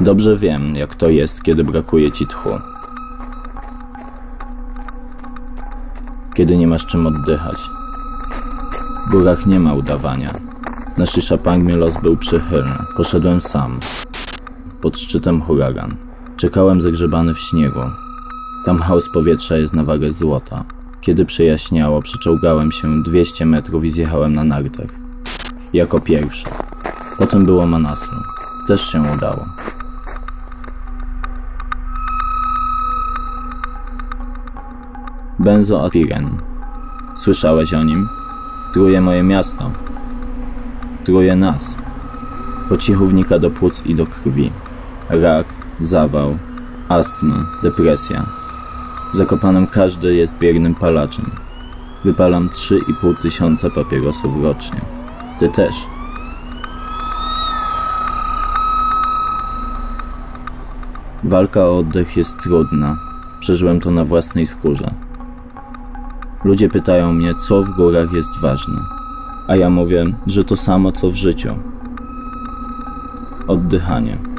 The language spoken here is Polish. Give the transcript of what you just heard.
Dobrze wiem, jak to jest, kiedy brakuje ci tchu. Kiedy nie masz czym oddychać. W górach nie ma udawania. Na Szyszapangmie los był przychylny. Poszedłem sam. Pod szczytem huragan. Czekałem zagrzebany w śniegu. Tam chaos powietrza jest na wagę złota. Kiedy przejaśniało, przeczołgałem się 200 metrów i zjechałem na nartach. Jako pierwszy. Potem było Manaslu. Też się udało. Benzoapiren. Słyszałeś o nim? Truje moje miasto. Truje nas. Po cichu wnika do płuc i do krwi. Rak, zawał, astma, depresja. W Zakopanem każdy jest biegnym palaczem. Wypalam 3,5 tysiąca papierosów rocznie. Ty też. Walka o oddech jest trudna. Przeżyłem to na własnej skórze. Ludzie pytają mnie, co w górach jest ważne. A ja mówię, że to samo co w życiu. Oddychanie.